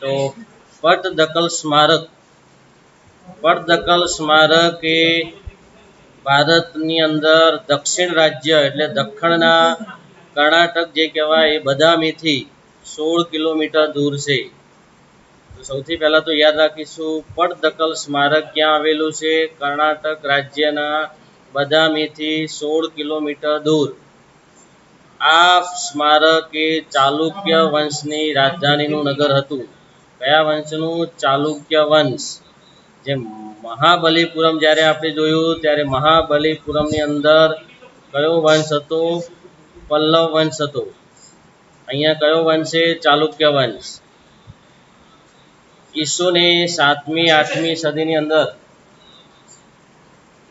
તો પટદકલ સ્મારક. પટદકલ સ્મારક એ ભારતની અંદર દક્ષિણ રાજ્ય એટલે દક્ષિણના કર્ણાટક જે કહેવાય એ બદામીથી સોળ કિલોમીટર દૂર છે. તો સૌથી પહેલાં તો યાદ રાખીશું પટદકલ સ્મારક ક્યાં આવેલું છે? કર્ણાટક રાજ્યના બદામીથી સોળ કિલોમીટર દૂર. આ સ્મારક એ ચાલુક્ય વંશની રાજધાનીનું નગર હતું. કયા વંશનું? ચાલુક્ય વંશ. જે મહાબલીપુરમ જ્યારે આપણે જોયું, ત્યારે મહાબલીપુરમની અંદર કયો વંશ હતો? પલ્લવ વંશ હતો. અહીંયા કયો વંશ છે? ચાલુક્ય વંશ. ઈસુને સાતમી, આઠમી સદીની અંદર,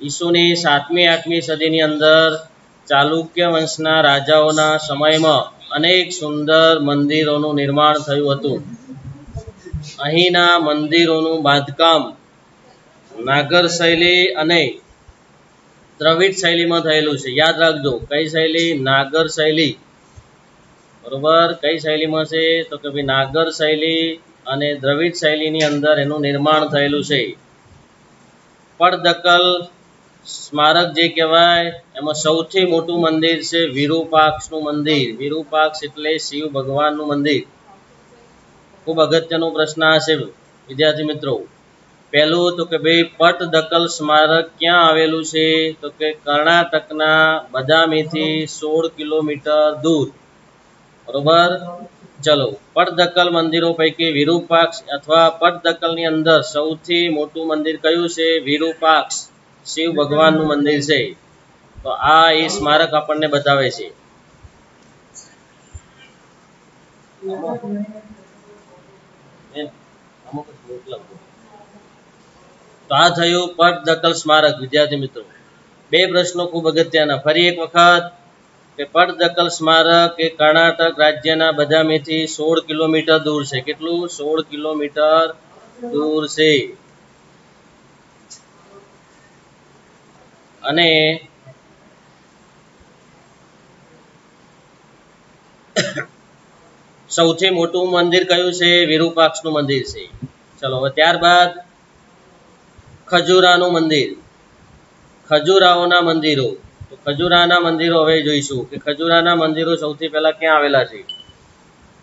ઈસુની સાતમી, આઠમી સદીની અંદર ચાલુક્ય વંશના રાજાઓના સમયમાં અનેક સુંદર મંદિરોનું નિર્માણ થયું હતું. અહીંના મંદિરોનું બાંધકામ નાગર શૈલી અને દ્રવિડ શૈલીમાં થયેલું છે. યાદ રાખજો, કઈ શૈલી? નાગર શૈલી. બરોબર? કઈ શૈલીમાં છે? તો કે ભાઈ નાગર શૈલી અને દ્રવિડ શૈલીની અંદર એનું નિર્માણ થયેલું છે. પડદકલ સ્મારક જે કહેવાય, એમાં સૌથી મોટું મંદિર છે વિરૂપાક્ષનું મંદિર. વિરૂપાક્ષ એટલે શિવ ભગવાનનું મંદિર. ખૂબ અગત્યનો પ્રશ્ન હશે વિદ્યાર્થી મિત્રો. પહેલું તો કે ભાઈ પટદકલ સ્મારક ક્યાં આવેલું છે? તો કે કર્ણાટકના બદામીથી સોળ કિલોમીટર દૂર. બરોબર? ચલો પટદકલ મંદિરો પૈકી વિરૂપાક્ષ અથવા પટદકલની અંદર સૌથી મોટું મંદિર કયું છે? વિરૂપાક્ષ. શિવ ભગવાનનું મંદિર છે. તો આ એ સ્મારક આપણને બતાવે છે. તો આ થયું પટદકલ સ્મારક, વિદ્યાર્થી મિત્રો. બે પ્રશ્નો ખૂબ અગત્યના. ફરી એક વખત કે પટદકલ સ્મારક એ કર્ણાટક રાજ્યના બદામીથી સોળ કિલોમીટર દૂર છે. કેટલું? સોળ કિલોમીટર દૂર છે. અને સૌથી મોટું મંદિર કયું છે? વિરૂપાક્ષનું મંદિર છે. ચલો, હવે ત્યારબાદ ખજુરાનું મંદિર. ખજુરાઓના મંદિરો. તો ખજુરાના મંદિરો હવે જોઈશું કે ખજુરાના મંદિરો સૌથી પહેલા ક્યાં આવેલા છે?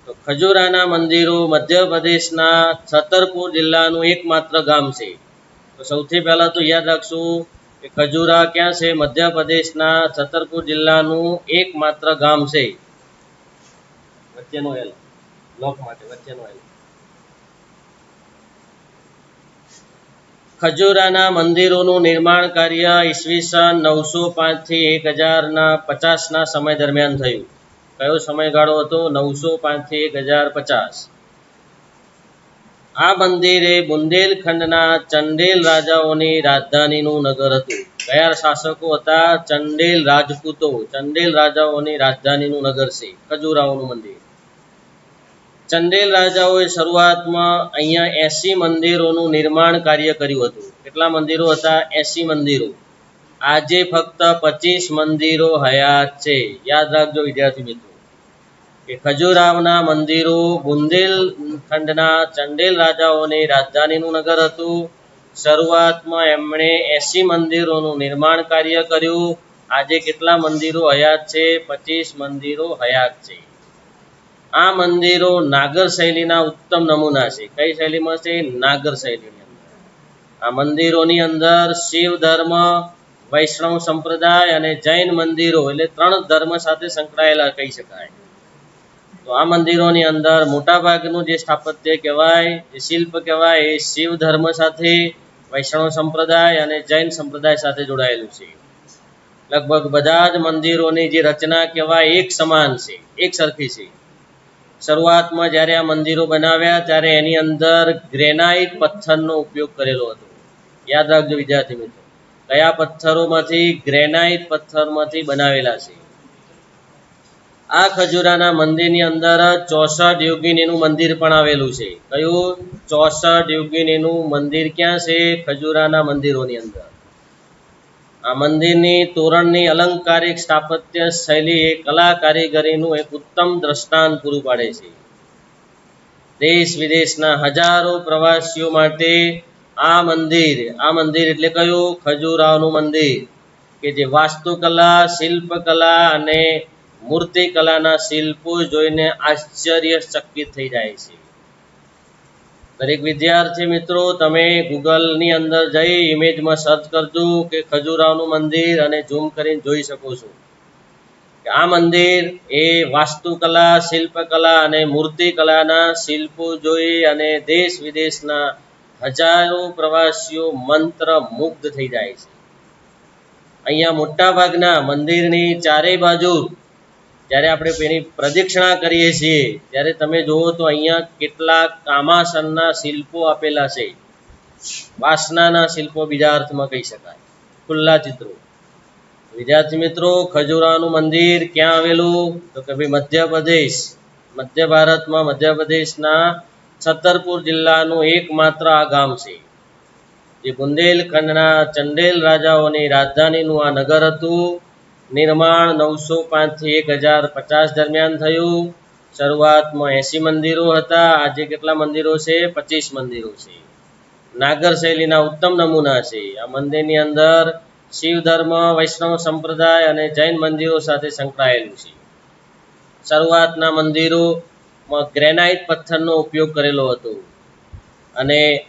તો ખજુરાના મંદિરો મધ્યપ્રદેશના છતરપુર જિલ્લાનું એકમાત્ર ગામ છે. તો સૌથી પહેલા તો યાદ રાખશું કે ખજુરા ક્યાં છે? મધ્યપ્રદેશના છતરપુર જિલ્લાનું એકમાત્ર ગામ છે. વચ્ચેનો એલ લોક માટે વચ્ચેનો એલ ખજુરાના મંદિરોનું નિર્માણ કાર્ય ઈસવીસન નવસો પાંચથી એક હજારના પચાસના સમય દરમિયાન થયું. કયો સમયગાળો હતો? નવસો પાંચથી એક હજાર પચાસ. આ મંદિર બુંદેલખંડના ચંડેલ રાજાઓની રાજધાનીનું નગર હતું. કયા શાસકો હતા ચંડેલ રાજપૂતો. ચંડેલ રાજાઓની રાજધાનીનું નગર છે ખજુરાઓનું મંદિર. ચંડેલ રાજાઓએ શરૂઆતમાં અહીંયા એસી મંદિરોનું નિર્માણ કાર્ય કર્યું હતું. કેટલા મંદિરો હતા? એસી મંદિરો. આજે ફક્ત પચીસ મંદિરો હયાત છે. યાદ રાખજો વિદ્યાર્થી મિત્રો. કે ખજુરાવના મંદિરો બુંદેલખંડના ચંડેલ રાજાઓની રાજધાનીનું નગર હતું. શરૂઆતમાં એમણે એસી મંદિરોનું નિર્માણ કાર્ય કર્યું. આજે કેટલા મંદિરો હયાત છે? પચીસ મંદિરો હયાત છે. આ મંદિરો નાગર શૈલીના ઉત્તમ નમૂના છે. કઈ શૈલીમાં છે? નાગર શૈલીની આ મંદિરોની અંદર શિવ ધર્મ, વૈષ્ણવ સંપ્રદાય અને જૈન મંદિરો એટલે ત્રણ ધર્મ સાથે સંકળાયેલા કહી શકાય. તો આ મંદિરોની અંદર મોટાભાગનું જે સ્થાપત્ય કહેવાય, જે શિલ્પ કહેવાય, એ શિવ ધર્મ સાથે, વૈષ્ણવ સંપ્રદાય અને જૈન સંપ્રદાય સાથે જોડાયેલું છે. લગભગ બધા જ મંદિરોની જે રચના કહેવાય એક સમાન છે, એક સરખી છે. શરૂઆતમાં જ્યારે આ મંદિરો બનાવ્યા, ત્યારે એની અંદર ગ્રેનાઇટ પથ્થરનો ઉપયોગ કરેલો હતો. યાદ રાખજો વિદ્યાર્થી મિત્રો. કયા પથ્થરોમાંથી ગ્રેનાઇટ પથ્થરમાંથી બનાવેલા છે? આ ખજુરાના મંદિરની અંદર ચોસઠ યોગિનીનું મંદિર પણ આવેલું છે. કયું? ચોસઠ યોગિનીનું મંદિર ક્યાં છે? ખજુરાના મંદિરોની અંદર. આ મંદિરની તોરણની અલંકારિક સ્થાપત્ય શૈલી એ કલા કારીગરીનું એક ઉત્તમ દ્રષ્ટાંત પૂરું પાડે છે. દેશ વિદેશના હજારો પ્રવાસીઓ માટે આ મંદિર આ મંદિર એટલે કયું? ખજુરાહોનું મંદિર, કે જે વાસ્તુકલા, શિલ્પકલા અને મૂર્તિકલાના શિલ્પો જોઈને આશ્ચર્યચકિત થઈ જાય છે. દરેક વિદ્યાર્થી મિત્રો, તમે ગૂગલની અંદર જઈ ઇમેજમાં સર્ચ કરજો કે ખજુરાવનું મંદિર અને ઝૂમ કરીને જોઈ શકો છો. આ મંદિર એ વાસ્તુકલા, શિલ્પકલા અને મૂર્તિકલાના શિલ્પો જોઈ અને દેશ વિદેશના હજારો પ્રવાસીઓ મંત્ર મુગ્ધ થઈ જાય છે. અહીંયા મોટાભાગના મંદિરની ચારેય બાજુ જ્યારે આપણે એની પ્રદક્ષિણા કરીએ છીએ, ત્યારે તમે જુઓ તો અહીંયા કેટલાક કામાસનના શિલ્પો આપેલા છે. વાસનાના શિલ્પો બીજા અર્થમાં કહી શકાય. ખુલ્લા ચિત્રો. વિદ્યાર્થી મિત્રો, ખજુરાનું મંદિર ક્યાં આવેલું? તો કે ભાઈ મધ્યપ્રદેશ. મધ્ય ભારતમાં મધ્યપ્રદેશના છતરપુર જિલ્લાનું એકમાત્ર આ ગામ છે. જે બુંદેલખંડના ચંડેલ રાજાઓની રાજધાનીનું આ નગર હતું. નિર્માણ નવસો પાંચથી એક હજાર પચાસ દરમિયાન થયું. શરૂઆતમાં એંસી મંદિરો હતા. આજે કેટલા મંદિરો છે? પચીસ મંદિરો છે. નાગર શૈલીના ઉત્તમ નમૂના છે. આ મંદિરની અંદર શિવ ધર્મ, વૈષ્ણવ સંપ્રદાય અને જૈન મંદિરો સાથે સંકળાયેલું છે. શરૂઆતના મંદિરોમાં ગ્રેનાઇટ પથ્થરનો ઉપયોગ કરેલો હતો. અને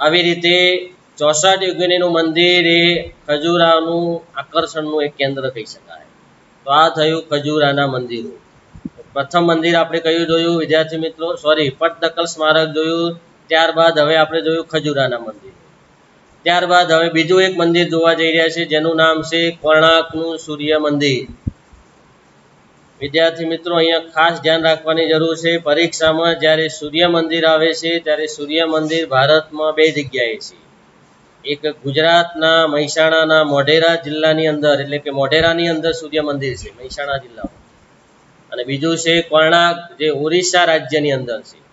આવી રીતે ચોસઠ યોગિનીનું મંદિર એ ખજુરાનું આકર્ષણનું એક કેન્દ્ર કહી શકાય. તો આ થયું ખજુરાના મંદિરો. પ્રથમ મંદિર આપણે કયું જોયું? વિદ્યાર્થી મિત્રો સોરી પટદકલ સ્મારક જોયું. ત્યારબાદ હવે આપણે જોયું ખજુરાના મંદિર. ત્યારબાદ હવે બીજું એક મંદિર જોવા જઈ રહ્યા છે જેનું નામ છે કોણાકનું સૂર્ય મંદિર. વિદ્યાર્થી મિત્રો, અહીંયા ખાસ ધ્યાન રાખવાની જરૂર છે, પરીક્ષામાં જ્યારે સૂર્ય મંદિર આવે છે, ત્યારે સૂર્ય મંદિર ભારતમાં બે જગ્યાએ છે. એક ગુજરાતના મહેસાણાના મોઢેરા જિલ્લાની અંદર, એટલે કે મોઢેરાની અંદર સૂર્ય મંદિર છે, મહેસાણા જિલ્લામાં. અને બીજું છે કોણાર્ક જે ઓરિસ્સા રાજ્યની અંદર છે.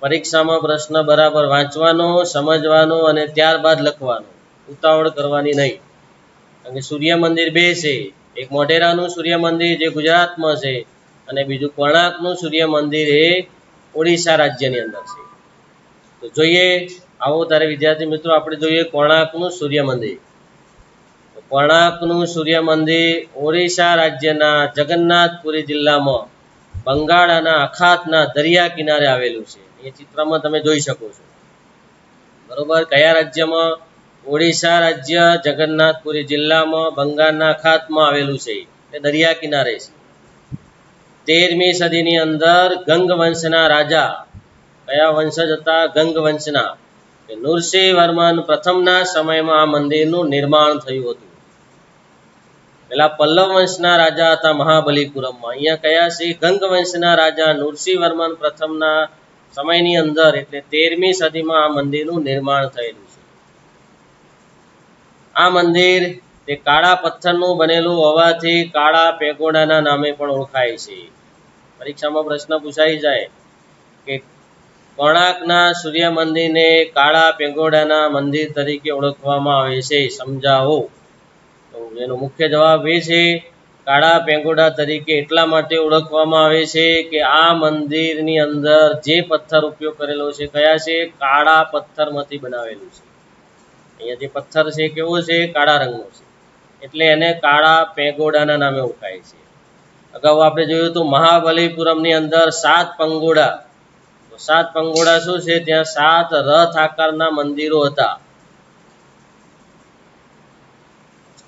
પરીક્ષામાં પ્રશ્ન બરાબર વાંચવાનો, સમજવાનો અને ત્યારબાદ લખવાનો. ઉતાવળ કરવાની નહીં. કારણ કે સૂર્ય મંદિર બે છે. એક મોઢેરાનું સૂર્ય મંદિર, જે ગુજરાતમાં છે, અને બીજું કોણાર્કનું સૂર્ય મંદિર એ ઓડિશા રાજ્યની અંદર છે. તો જોઈએ આવો તારે વિદ્યાર્થી મિત્રો, આપણે જોઈએ કોણાર્કનું સૂર્ય મંદિર કોણાર્કનું સૂર્ય મંદિર ઓડિશા રાજ્યના જગન્નાથપુરી જિલ્લામાં બંગાળાના અખાતના દરિયા કિનારે આવેલું છે. એ ચિત્રમાં તમે જોઈ શકો છો. બરોબર? કયા રાજ્યમાં? ઓડિશા રાજ્ય જગન્નાથપુરી જિલ્લામાં બંગાળના અખાતમાં આવેલું છે. એ દરિયા કિનારે છે. તેરમી સદીની અંદર ગંગ વંશના રાજા, કયા વંશજ હતા? ગંગ વંશના કે નૃસિંહ વર્મન પ્રથમના સમયમાં આ મંદિરનું નિર્માણ થયું હતું. પેલા પલ્લવ વંશના રાજા હતા મહાબલીપુરમમાં. અહીંયા કયા છે ગંગ વંશના રાજા નૃસિંહ વર્મન પ્રથમના સમયની અંદર એટલે તેરમી સદીમાં આ મંદિરનું નિર્માણ થયેલું છે. આ મંદિર તે કાળા પથ્થરનું બનેલું હોવાથી કાળા પેગોડાના નામે પણ ઓળખાય છે. પરીક્ષામાં પ્રશ્ન પૂછાઈ જાય કે કોણાર્કના સૂર્ય મંદિરને કાળા પેંગોડાના મંદિર તરીકે ઓળખવામાં આવે છે, સમજાવો? તો એનો મુખ્ય જવાબ એ છે, કાળા પેંગોડા તરીકે એટલા માટે ઓળખવામાં આવે છે કે આ મંદિરની અંદર જે પથ્થર ઉપયોગ કરેલો છે, કયા છે? કાળા પથ્થરમાંથી બનાવેલું છે. અહીંયા જે પથ્થર છે કેવો છે? કાળા રંગનો છે. એટલે એને કાળા પેંગોડાના નામે ઓળખાય છે. અગાઉ આપણે જોયું તો મહાબલીપુરમની અંદર સાત પંગોડા સાત પંગોડા શું છે? ત્યાં સાત રથ આકારના મંદિરો હતા.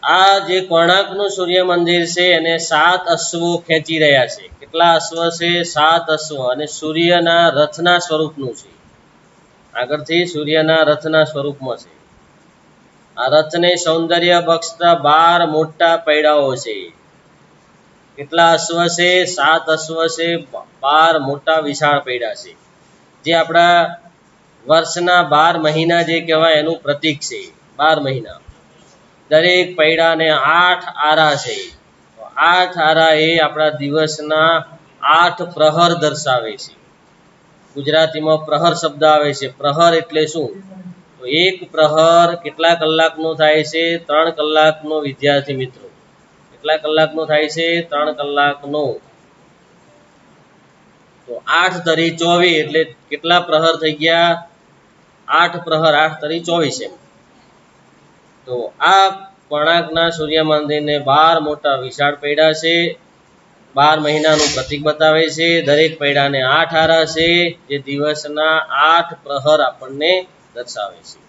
આ જે કોણાર્કનું સૂર્ય મંદિર છે, એને સાત અશ્વો ખેંચી રહ્યા છે. કેટલા અશ્વ છે? સાત અશ્વ અને સૂર્યના રથના સ્વરૂપનું છે. આગળથી સૂર્યના રથના સ્વરૂપમાં છે. આ રથને સૌંદર્ય બક્ષતા બાર મોટા પૈડાઓ છે. કેટલા અશ્વ છે? સાત અશ્વ છે. બાર મોટા વિશાળ પૈડા છે. જે આપણા વર્ષના બાર મહિના જે કહેવાય એનું પ્રતીક છે, બાર મહિના. દરેક પૈડાને આઠ આરા છે. આઠ આરા એ આપણા દિવસના આઠ પ્રહર દર્શાવે છે. ગુજરાતીમાં પ્રહર શબ્દ આવે છે. પ્રહર એટલે શું? તો એક પ્રહર કેટલા કલાકનો થાય છે? ત્રણ કલાકનો, વિદ્યાર્થી મિત્રો. કેટલા કલાકનો થાય છે? ત્રણ કલાકનો. તો આઠ તરી ચોવીસ એટલે કેટલા પ્રહર થઈ ગયા? આઠ પ્રહર, આઠ તરી ચોવીસ એમ. તો આ કોણાર્કના સૂર્ય મંદિરને બાર મોટા વિશાળ પૈડા છે. બાર મહિનાનું પ્રતિક બતાવે છે. દરેક પૈડાને આઠ આરા છે. જે દિવસના આઠ પ્રહર આપણને દર્શાવે છે.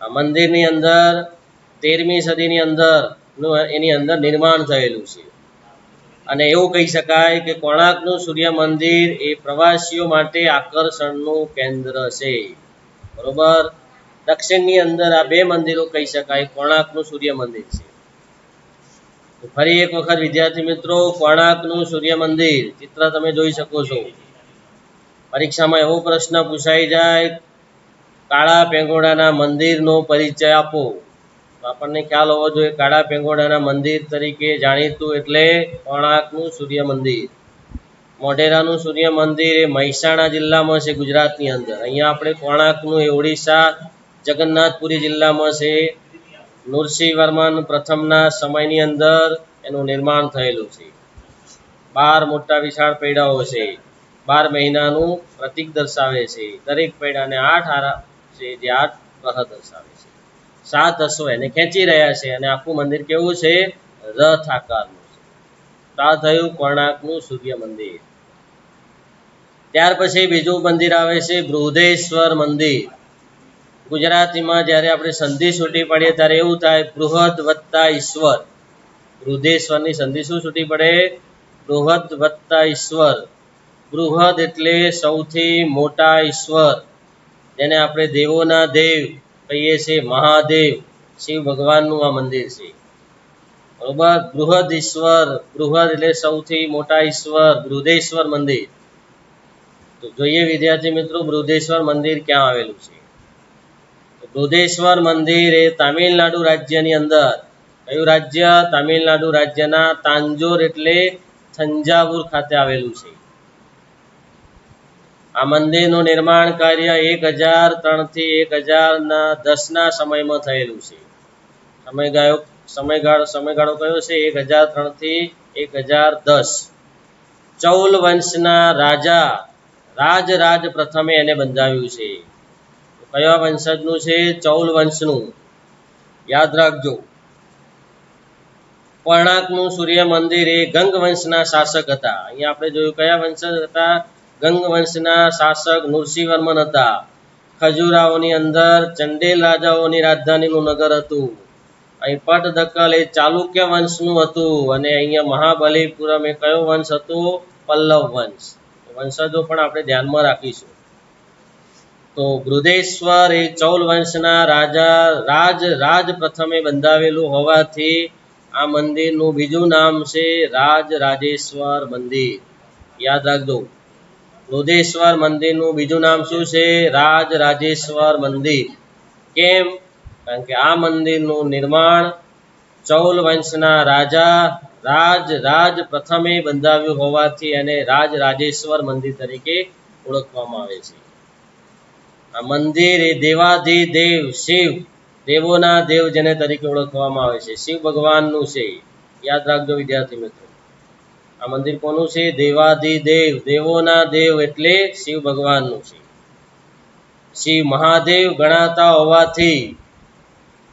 આ મંદિરની અંદર તેરમી સદીની અંદર એની અંદર નિર્માણ થયેલું છે. અને એવું કહી શકાય કે કોણાર્કનું સૂર્ય મંદિર એ પ્રવાસીઓ માટે આકર્ષણનું કેન્દ્ર છે. બરોબર? દક્ષિણની અંદર આ બે મંદિરો કહી શકાય, કોણાર્કનું સૂર્ય મંદિર છે. ફરી એક વખત વિદ્યાર્થી મિત્રો, કોણાર્કનું સૂર્ય મંદિર, ચિત્ર તમે જોઈ શકો છો. પરીક્ષામાં એવો પ્રશ્ન પૂછાઈ જાય, કાળા પેંગોડાના મંદિરનો પરિચય આપો. આપણને ખ્યાલ હોવો જોઈએ કાળા પેંગોડાના મંદિર તરીકે જાણીતું એટલે કોણાર્કનું સૂર્ય મંદિર. મોઢેરાનું સૂર્ય મંદિર એ મહેસાણા જિલ્લામાં છે ગુજરાતની અંદર. અહીંયા આપણે કોણાકનું એ ઓડિશા જગન્નાથપુરી જિલ્લામાં છે. નૃસિંહ વર્મન પ્રથમના સમયની અંદર એનું નિર્માણ થયેલું છે. બાર મોટા વિશાળ પૈડાઓ છે. બાર મહિનાનું પ્રતીક દર્શાવે છે. દરેક પૈડાને આઠ આરા છે જે આઠ પ્રહર દર્શાવે છે. સાત અશ્વ એને ખેંચી રહ્યા છે અને આખું મંદિર કેવું છે? રથ આકારનું તો આ થયું કોણાર્કનું સૂર્ય મંદિર. ત્યાર પછી બીજું મંદિર આવે છે બૃહદેશ્વર મંદિર. ગુજરાતીમાં જ્યારે આપણે સંધિ છૂટી પડીએ ત્યારે એવું થાય, બૃહદ વત્તા ઈશ્વર. બૃહદેશ્વરની સંધિ શું છૂટી પડે? બૃહદ વત્તા ઈશ્વર. બૃહદ એટલે સૌથી મોટા ઈશ્વર, જેને આપણે દેવોના દેવ કહીએ છીએ, મહાદેવ, શિવ ભગવાનનું આ મંદિર છે. બરોબર? બૃહદ ઈશ્વર બૃહદ એટલે સૌથી મોટા ઈશ્વર બૃહદેશ્વર મંદિર. તો જોઈએ વિદ્યાર્થી મિત્રો બૃહદેશ્વર મંદિર ક્યાં આવેલું છે? બૃદેશ્વર મંદિર એ તામિલનાડુ રાજ્યની અંદર. કયું રાજ્ય? તામિલનાડુ રાજ્યના તાંજોર એટલે થંજાવુર ખાતે આવેલું છે. આ મંદિરનું નિર્માણ કાર્ય એક હજાર ત્રણથી એક હજારના દસના સમયમાં થયેલું છે. સમયગાળો સમયગાળો સમયગાળો કયો છે? એક હજાર ત્રણથી એક હજાર દસ. ચૌલ વંશના રાજા રાજરાજ પ્રથમે એને બંધાવ્યું છે. કયા વંશજનું છે? ચૌલ વંશનું. યાદ રાખજો. પર્ણાકનું સૂર્ય મંદિર એ ગંગ વંશના શાસક હતા. અહીંયા આપણે જોયું કયા વંશજ હતા? ગંગ વંશના શાસક નૃસિંહવર્મન હતા. ખજુરાઓની અંદર ચંડેલ રાજાઓની રાજધાનીનું નગર હતું. અહીં પટદકલ એ ચાલુક્ય વંશનું હતું અને અહીંયા મહાબલીપુરમ એ કયો વંશ હતો? પલ્લવ વંશ. વંશજો પણ આપણે ધ્યાનમાં રાખીશું. તો બૃદેશ્વર એ ચૌલ વંશના રાજા રાજ રાજ પ્રથમે બંધાવેલું હોવાથી આ મંદિરનું બીજું નામ છે રાજ રાજેશ્વર મંદિર. યાદ રાખજો. બૃહદેશ્વર મંદિરનું બીજું નામ શું છે? રાજ રાજેશ્વર મંદિર. કેમ? કારણ કે આ મંદિરનું નિર્માણ ચૌલ વંશના રાજા રાજ રાજ પ્રથમે બંધાવ્યું હોવાથી એને રાજ રાજેશ્વર મંદિર તરીકે ઓળખવામાં આવે છે. આ મંદિર એ દેવાધિદેવ શિવ, દેવોના દેવ જેને તરીકે ઓળખવામાં આવે છે. શિવ ભગવાનનું છે યાદ રાખજો વિદ્યાર્થી મિત્રો. આ મંદિર કોનું છે? દેવાધિદેવ દેવોના દેવ એટલે શિવ ભગવાનનું છે. શિવ મહાદેવ ગણાતા હોવાથી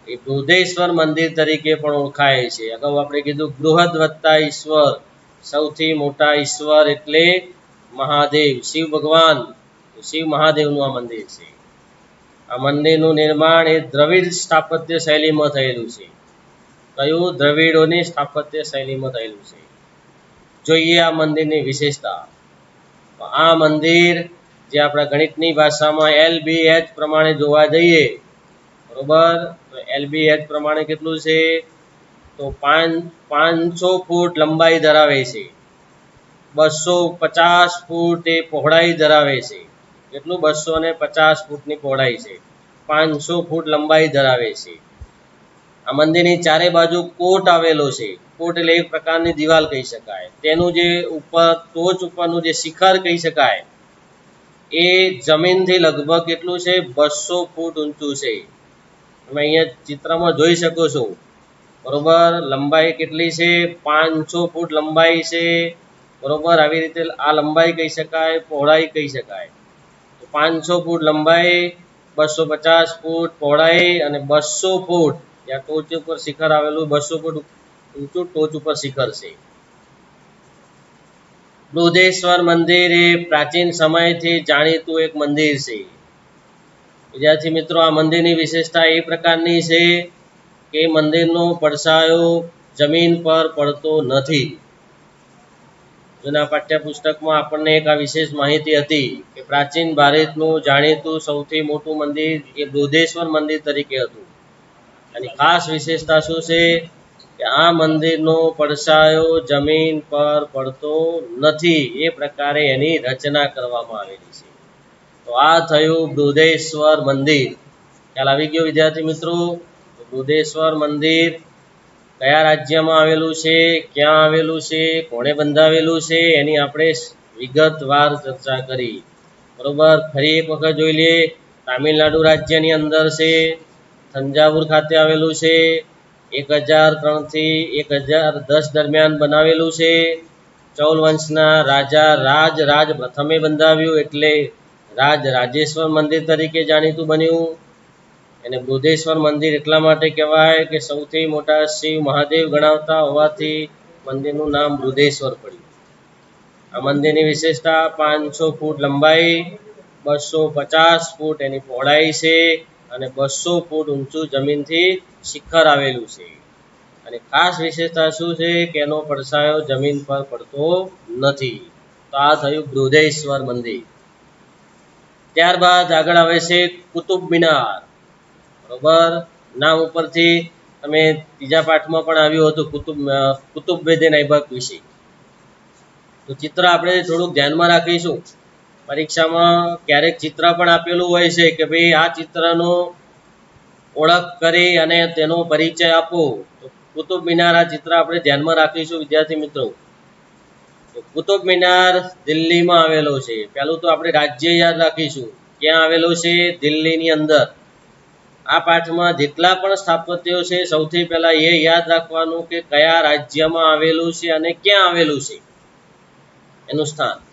એ બૃહદેશ્વર મંદિર તરીકે પણ ઓળખાય છે. અગાઉ આપણે કીધું બૃહદ વત્તા ઈશ્વર, સૌથી મોટા ઈશ્વર એટલે મહાદેવ, શિવ ભગવાન. શિવ મહાદેવનું આ મંદિર છે. આ મંદિરનું નિર્માણ એ દ્રવિડ સ્થાપત્ય શૈલીમાં થયેલું છે. કયું? દ્રવિડોની સ્થાપત્ય શૈલીમાં થયેલું છે. જોઈએ આ મંદિરની વિશેષતા. આ મંદિર જે આપણા ગણિતની ભાષામાં એલ બી એચ પ્રમાણે જોવા જઈએ, બરોબર? એલ બી એચ પ્રમાણે કેટલું છે? તો પાંચ, પાંચસો ફૂટ લંબાઈ ધરાવે છે. બસો પચાસ ફૂટ એ પહોળાઈ ધરાવે છે. કેટલું? બસો ને પચાસ ફૂટની પહોળાઈ છે. પાંચસો ફૂટ લંબાઈ ધરાવે છે. આ મંદિરની ચારે બાજુ કોટ આવેલો છે. કોટ એટલે એક પ્રકારની દિવાલ કહી શકાય. તેનું જે ઉપર, ટોચ ઉપરનું જે શિખર કહી શકાય, એ જમીનથી લગભગ કેટલું છે? બસો ફૂટ ઊંચું છે. તમે અહીંયા ચિત્રમાં જોઈ શકો છો. બરોબર, લંબાઈ કેટલી છે? પાંચસો ફૂટ લંબાઈ છે. બરોબર, આવી રીતે આ લંબાઈ કહી શકાય, પહોળાઈ કહી શકાય. પાંચસો ફૂટ લંબાઈ, બસો પચાસ ફૂટ પહોળાઈ અને બસો ફૂટ ત્યાં ટોચ ઉપર શિખર આવેલું બસો ફૂટ ઊંચું ટોચ ઉપર શિખર છે બૃહદેશ્વર મંદિર એ પ્રાચીન સમયથી જાણીતું એક મંદિર છે વિદ્યાર્થી મિત્રો આ મંદિરની વિશેષતા એ પ્રકારની છે કે મંદિરનો પડછાયો જમીન પર પડતો નથી જૂના પાઠ્યપુસ્તકમાં આપણને એક આ વિશેષ માહિતી હતી કે પ્રાચીન ભારતનું જાણીતું સૌથી મોટું મંદિર એ બૃહદેશ્વર મંદિર તરીકે હતું. અને ખાસ વિશેષતા શું છે કે આ મંદિરનો પડછાયો જમીન પર પડતો નથી. એ પ્રકારે એની રચના કરવામાં આવેલી છે. તો આ થયું બૃદેશ્વર મંદિર. ખ્યાલ આવી ગયો વિદ્યાર્થી મિત્રો? તો બૃહદેશ્વર મંદિર કયા રાજ્યમાં આવેલું છે? ક્યાં આવેલું છે? કોણે બંધાવેલું છે? એની આપણે વિગતવાર ચર્ચા કરી. બરોબર? ફરી એક વખત જોઈ લઈએ. તામિલનાડુ રાજ્યની અંદર છે. થંજાવુર ખાતે આવેલું છે. એક હજાર ત્રણથી એક હજાર દસ દરમિયાન બનાવેલું છે. ચૌલ વંશના રાજા રાજ રાજ પ્રથમે બંધાવ્યું એટલે રાજ રાજેશ્વર મંદિર તરીકે જાણીતું બન્યું. એને બુધેશ્વર મંદિર એટલા માટે કહેવાય કે સૌથી મોટા શિવ મહાદેવ ગણાવતા હોવાથી મંદિરનું નામ બૃહદેશ્વર પડ્યું. આ મંદિરની વિશેષતા પાંચસો ફૂટ લંબાઈ, બસો પચાસ ફૂટ એની પહોળાઈ છે. અને બસો ફૂટ ઊંચું જમીનથી શિખર આવેલું છે. અને ખાસ વિશેષતા શું છે કે એનો પડછાયો જમીન પર પડતો નથી. તો આ થયું બૃહદેશ્વર મંદિર. ત્યારબાદ આગળ આવે છે કુતુબ મિનાર. બરોબર? નામ ઉપરથી તમે ત્રીજા પાઠમાં પણ આવ્યું હતું કુતુબ કુતુબ ઐબક વિશે. તો ચિત્ર આપણે થોડુંક ધ્યાનમાં રાખીશું. પરીક્ષામાં ક્યારેક ચિત્ર પણ આપેલું હોય છે કે ભાઈ આ ચિત્રનો ઓળખ કરી અને તેનો પરિચય આપો. તો કુતુબ મિનાર આ ચિત્ર આપણે ધ્યાનમાં રાખીશું, વિદ્યાર્થી મિત્રો. તો કુતુબ મિનાર દિલ્હીમાં આવેલો છે. પહેલું તો આપણે રાજ્ય યાદ રાખીશું. ક્યાં આવેલો છે? દિલ્હીની અંદર. આ પાઠમાં જેટલા પણ સ્થાપત્યો છે, સૌથી પહેલાં એ યાદ રાખવાનું કે કયા રાજ્યમાં આવેલું છે અને ક્યાં આવેલું છે. એનું સ્થાન.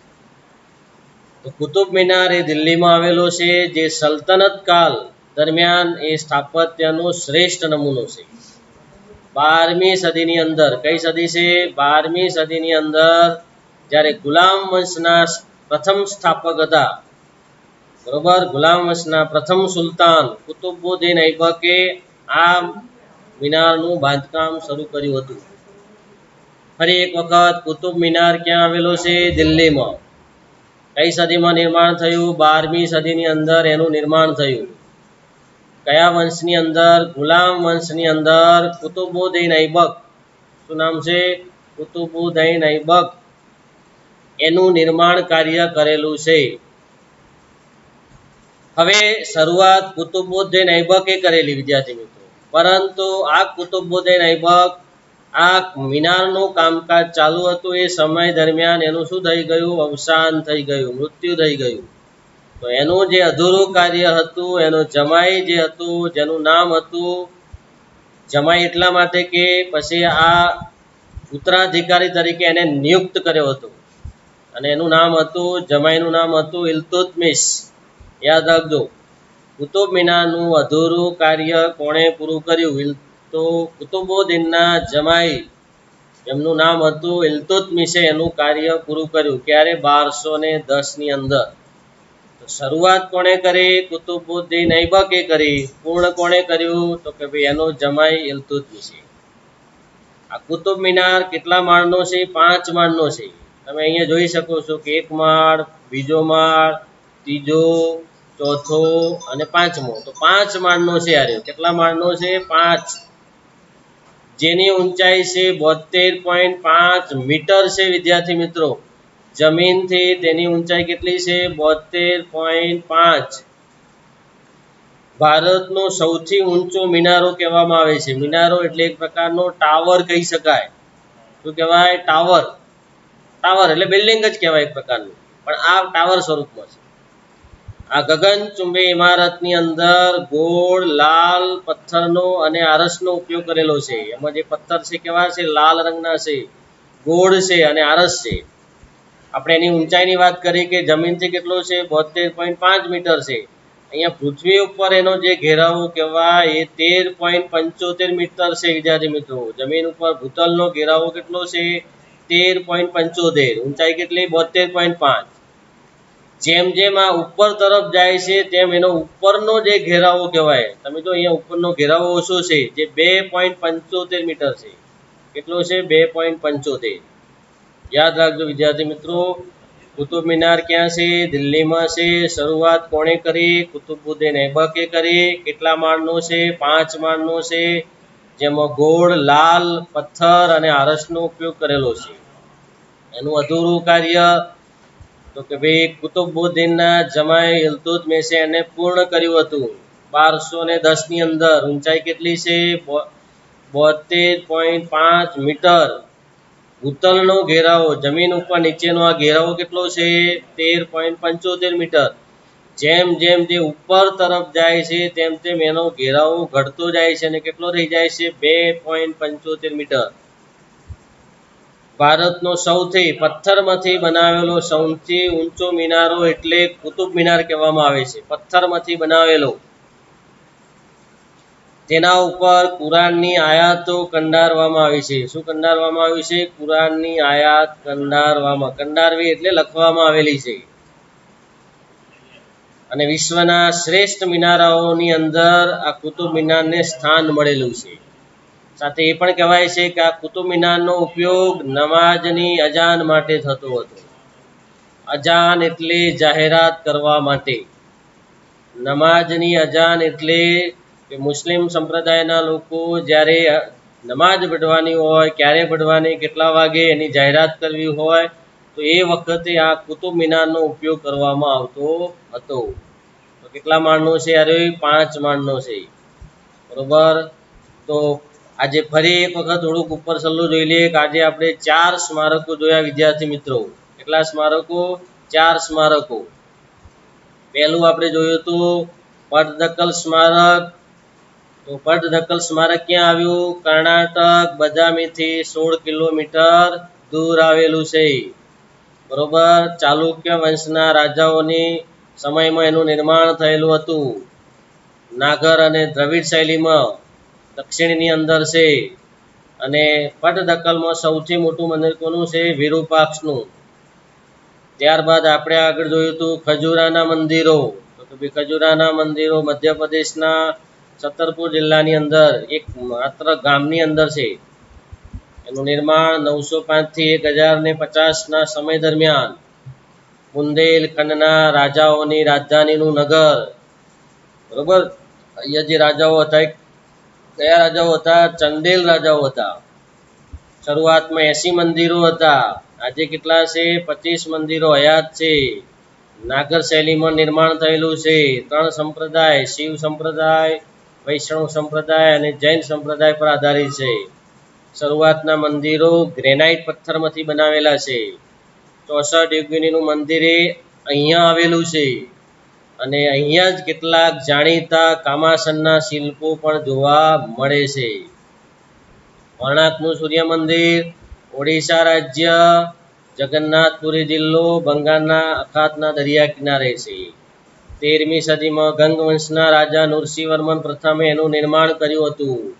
તો કુતુબ મિનાર એ દિલ્હીમાં આવેલો છે, જે સલ્તનત કાલ દરમિયાન એ સ્થાપત્યનો શ્રેષ્ઠ નમૂનો છે. બારમી સદીની અંદર, કઈ સદી છે? બારમી સદીની અંદર જ્યારે ગુલામ વંશના પ્રથમ સ્થાપક હતા. બરોબર? ગુલામ વંશના પ્રથમ સુલતાન કુતુબુદ્દીન ઐબકે આ મિનારનું બાંધકામ શરૂ કર્યું હતું. ફરી એક વખત કુતુબ મિનાર ક્યાં આવેલો છે? દિલ્હીમાં. કઈ સદીમાં નિર્માણ થયું? બારમી સદીની અંદર એનું નિર્માણ થયું. કયા વંશની અંદર? ગુલામ વંશની અંદર કુતુબુદ્દીન ઐબક. શું નામ છે? કુતુબુદ્દીન ઐબક. એનું નિર્માણ કાર્ય કરેલું છે. હવે શરૂઆત કુતુબુદ્દીન ઐબકે કરેલી, વિદ્યાર્થી મિત્રો. પરંતુ આ કુતુબુદ્દીન ઐબક આ મિનારનું કામકાજ ચાલુ હતું એ સમય દરમિયાન એનું શું થઈ ગયું? અવસાન થઈ ગયું, મૃત્યુ થઈ ગયું. તો એનું જે અધૂરું કાર્ય હતું, એનું જમાઈ જે હતું, જેનું નામ હતું, જમાઈ એટલા માટે કે પછી આ ઉત્તરાધિકારી તરીકે એને નિયુક્ત કર્યો હતો. અને એનું નામ હતું, જમાઈનું નામ હતું ઇલતુતમિસ યાદ રાખજો, કુતુબ મિનારનું અધૂરું કાર્ય કોણે પૂરું કર્યું? તો કુતુબુદ્દીનના જમાઈ, એમનું નામ હતું ઇલ્તુતમિશે. એનું કાર્ય પૂરું કર્યું. ક્યારે? બારસો ને દસની અંદર. શરૂઆત કોણે કરી? કુતુબુદ્દીન ઐબકે કરી. પૂર્ણ કોણે કર્યું? તો કે ભાઈ, એનો જમાઈ ઇલ્તુતમિશે. આ કુતુબ મિનાર કેટલા માળનો છે? પાંચ માળનો છે. તમે અહીંયા જોઈ શકો છો કે એક માળ, બીજો માળ, ત્રીજો, ચોથો અને પાંચમો. તો પાંચ માળનો છે આ કેટલા માળનો છે? પાંચ. જેની ઊંચાઈ છે બોતેર પોઈન્ટ પાંચ મીટર છે, વિદ્યાર્થી મિત્રો. જમીનથી તેની ઊંચાઈ કેટલી છે? બોતેર પોઈન્ટ પાંચ. ભારતનો સૌથી ઊંચો મિનારો કહેવામાં આવે છે. મિનારો એટલે એક પ્રકારનો ટાવર કહી શકાય. શું કહેવાય? ટાવર. ટાવર એટલે બિલ્ડિંગ જ કહેવાય એક પ્રકારનું. પણ આ ટાવર સ્વરૂપમાં છે. આ ગગનચુંબી ઇમારતની અંદર ગોળ, લાલ પથ્થરનો અને આરસનો ઉપયોગ કરેલો છે. એમાં જે પથ્થર છે કેવા છે? લાલ રંગના છે, ગોળ છે અને આરસ છે. આપણે એની ઊંચાઈની વાત કરી કે જમીનથી કેટલો છે? બોતેર પોઈન્ટ પાંચ મીટર છે. અહીંયા પૃથ્વી ઉપર એનો જે ઘેરાવો કહેવાય એ તેર પોઈન્ટ પંચોતેર મીટર છે, વિદ્યાર્થી મિત્રો. જમીન ઉપર ભૂતલનો ઘેરાવો કેટલો છે? તેર પોઈન્ટ પંચોતેર. ઊંચાઈ કેટલી? બોતેર પોઈન્ટ પાંચ. જેમ જેમ આ ઉપર તરફ જાય છે, તેમ એનો ઉપરનો જે ઘેરાવો કહેવાય, તમે જો અહીંયા ઉપરનો ઘેરાવો ઓછો છે, જે બે પોઈન્ટ પંચોતેર મીટર છે. કેટલો છે? બે પોઈન્ટ પંચોતેર. યાદ રાખજો વિદ્યાર્થી મિત્રો, કુતુબ મિનાર ક્યાં છે? દિલ્હીમાં છે. શરૂઆત કોણે કરી? કુતુબુદ્દીન એબકે કરી. કેટલા માળનો છે? પાંચ માળનો છે. જેમાં ગોળ, લાલ, પથ્થર અને આરસનો ઉપયોગ કરેલો છે. એનું અધૂરું કાર્ય તો કે ભાઈ કુતુબુદ્દીનના જમાઈ ઇલ્તુત્મિશે એને પૂર્ણ કર્યું હતું. બારસો ને દસની અંદર ઊંચાઈ કેટલી છે? બોતેર પોઈન્ટ પાંચ મીટર. ભૂતલનો ઘેરાવો, જમીન ઉપર નીચેનો આ ઘેરાવો કેટલો છે? તેર પોઈન્ટ પંચોતેર મીટર. જેમ જેમ જે ઉપર તરફ જાય છે, તેમ તેમ એનો ઘેરાવો ઘટતો જાય છે અને કેટલો થઈ જાય છે? બે પોઈન્ટ પંચોતેર મીટર. ભારતનો સૌથી પથ્થરમાંથી બનાવેલો સૌથી ઊંચો મિનારો એટલે કુતુબ મિનાર કહેવામાં આવે છે. પથ્થરમાંથી બનાવેલો. તેના ઉપર કુરાનની આયાતો કંડારવામાં આવી છે. શું કંડારવામાં આવ્યું છે? કુરાનની આયાત કંડારવામાં. કંડારવી એટલે લખવામાં આવેલી છે. અને વિશ્વના શ્રેષ્ઠ મિનારાઓની અંદર આ કુતુબ મિનારને સ્થાન મળેલું છે. સાથે એ પણ કહેવાય છે કે આ કુતુબ મિનારનો ઉપયોગ નમાજની અજાન માટે થતો હતો. અજાન એટલે જાહેરાત કરવા માટે. નમાજની અજાન એટલે કે મુસ્લિમ સંપ્રદાયના લોકો જ્યારે નમાજ પઢવાની હોય, ક્યારે પઢવાની, કેટલા વાગે એની જાહેરાત કરવી હોય, તો એ વખતે આ કુતુબ મિનારનો ઉપયોગ કરવામાં આવતો હતો. કેટલા માળનો છે? અરે પાંચ માળનો છે. બરોબર? તો આજે ફરી એક વખત થોડુંક ઉપર સલ્લું જોઈ લઈએ કે આજે આપણે ચાર સ્મારકો જોયા, વિદ્યાર્થી મિત્રો. કેટલા સ્મારકો? ચાર સ્મારકો. પહેલું આપણે જોયું હતું પટદકલ સ્મારક. તો પટદકલ સ્મારક ક્યાં આવ્યું? કર્ણાટક, બદામીથી સોળ કિલોમીટર દૂર આવેલું છે. બરોબર? ચાલુક્ય વંશના રાજાઓની સમયમાં એનું નિર્માણ થયેલું હતું. નાગર અને દ્રવિડ શૈલીમાં. દક્ષિણની અંદર છે. અને પટદકલમાં સૌથી મોટું મંદિર કોનું છે? વિરૂપાક્ષનું. ત્યારબાદ આપણે આગળ જોયું હતું ખજુરાના મંદિરો. તો કે ખજુરાના મંદિરો મધ્યપ્રદેશના છતરપુર જિલ્લાની અંદર એક માત્ર ગામની અંદર છે. એનું નિર્માણ નવસો પાંચથી એક હજારને પચાસના સમય દરમિયાન બુંદેલખંડના રાજાઓની રાજધાનીનું નગર. બરોબર? અહીંયા જે રાજાઓ હતા કયા રાજાઓ હતા, ચંદેલ રાજાઓ હતા. શરૂઆતમાં એસી મંદિરો હતા. આજે કેટલા છે? પચીસ મંદિરો હયાત છે. નાગર શૈલીમાં નિર્માણ થયેલું છે. ત્રણ સંપ્રદાય, શિવ સંપ્રદાય, વૈષ્ણવ સંપ્રદાય અને જૈન સંપ્રદાય પર આધારિત છે. શરૂઆતના મંદિરો ગ્રેનાઇટ પથ્થરમાંથી બનાવેલા છે. ચોસઠ યોગિનીનું મંદિર એ અહીંયા આવેલું છે. અને અહીંયા જ કેટલાક જાણીતા કામાસનના શિલ્પો પણ જોવા મળે છે. વર્ણાકનું સૂર્ય મંદિર ઓડિશા રાજ્ય, જગન્નાથપુરી જિલ્લો, બંગાળના અખાતના દરિયા કિનારે છે. તેરમી સદીમાં ગંગવંશના રાજા નૃસિંહવર્મન પ્રથમે એનું નિર્માણ કર્યું હતું.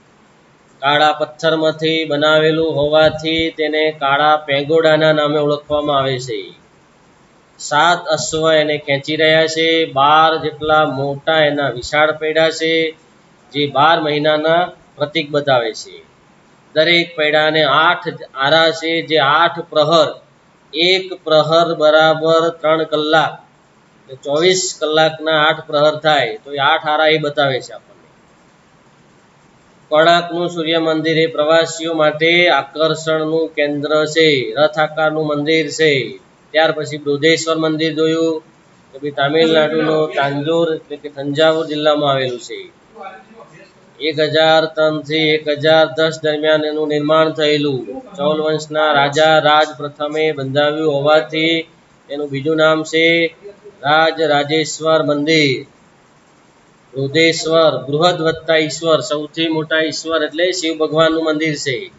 કાળા પથ્થરમાંથી બનાવેલું હોવાથી તેને કાળા પેંગોડાના નામે ઓળખવામાં આવે છે. સાત અશ્વ એને ખેંચી રહ્યા છે. બાર જેટલા મોટા એના વિશાળ પૈડા છે, જે બાર મહિનાના પ્રતીક બતાવે છે. દરેક પૈડાને આઠ આરા છે, જે આઠ પ્રહર, એક પ્રહર બરાબર ત્રણ કલાક ચોવીસ કલાકના આઠ પ્રહર થાય, તો એ આઠ આરા એ બતાવે છે આપણને. કોણાર્કનું સૂર્ય મંદિર એ પ્રવાસીઓ માટે આકર્ષણનું કેન્દ્ર છે રથ આકારનું મંદિર છે. ત્યાર પછી બૃહદેશ્વર મંદિર જોયું કે ભાઈ તામિલનાડુનો તાંજોર એટલે કે તંજાવુર જિલ્લામાં આવેલું છે. એક હજાર ત્રણથી એક હજાર દસ દરમિયાન એનું નિર્માણ થયેલું. ચૌલ વંશના રાજા રાજ પ્રથમે બંધાવ્યું હોવાથી એનું બીજું નામ છે રાજ રાજેશ્વર મંદિર. બૃહદેશ્વર બૃહદ વત્તા ઈશ્વર, સૌથી મોટા ઈશ્વર એટલે શિવ ભગવાનનું મંદિર છે.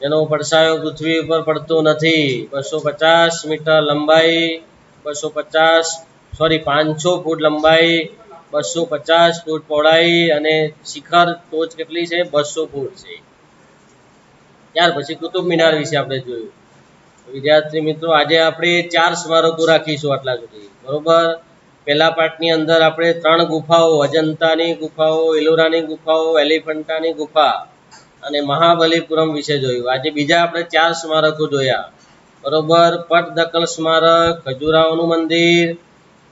જેનો પડછાયો પૃથ્વી ઉપર પડતો નથી. બસો પચાસ મીટર લંબાઈ, બસો પચાસ સોરી પાંચસો ફૂટ લંબાઈ, બસો પચાસ ફૂટ પહોળાઈ અને શિખર ટોચ કેટલી છે? બસો ફૂટ છે. ત્યાર પછી કુતુબ મિનાર વિશે આપણે જોયું. વિદ્યાર્થી મિત્રો, આજે આપણે ચાર સ્મારકો રાખીશું આટલા સુધી. બરોબર? પહેલા પાઠની અંદર આપણે ત્રણ ગુફાઓ, અજંતાની ગુફાઓ, એલોરાની ગુફાઓ, એલિફન્ટાની ગુફા અને મહાબલીપુરમ વિશે જોયું. આજે બીજા આપણે ચાર સ્મારકો જોયા. બરોબર પટદકલ સ્મારક, ખજુરાહોનું મંદિર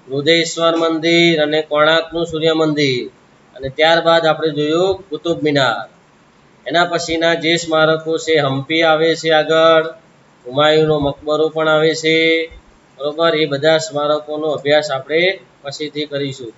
વૃદેશ્વર મંદિર અને કોણાર્કનું સૂર્ય મંદિર. અને ત્યારબાદ આપણે જોયું કુતુબ મિનાર. એના પછીના જે સ્મારકો છે, હમ્પી આવે છે આગળ, હુમાયુનો મકબરો પણ આવે છે. બરોબર, એ બધા સ્મારકોનો અભ્યાસ આપણે પછીથી કરીશું.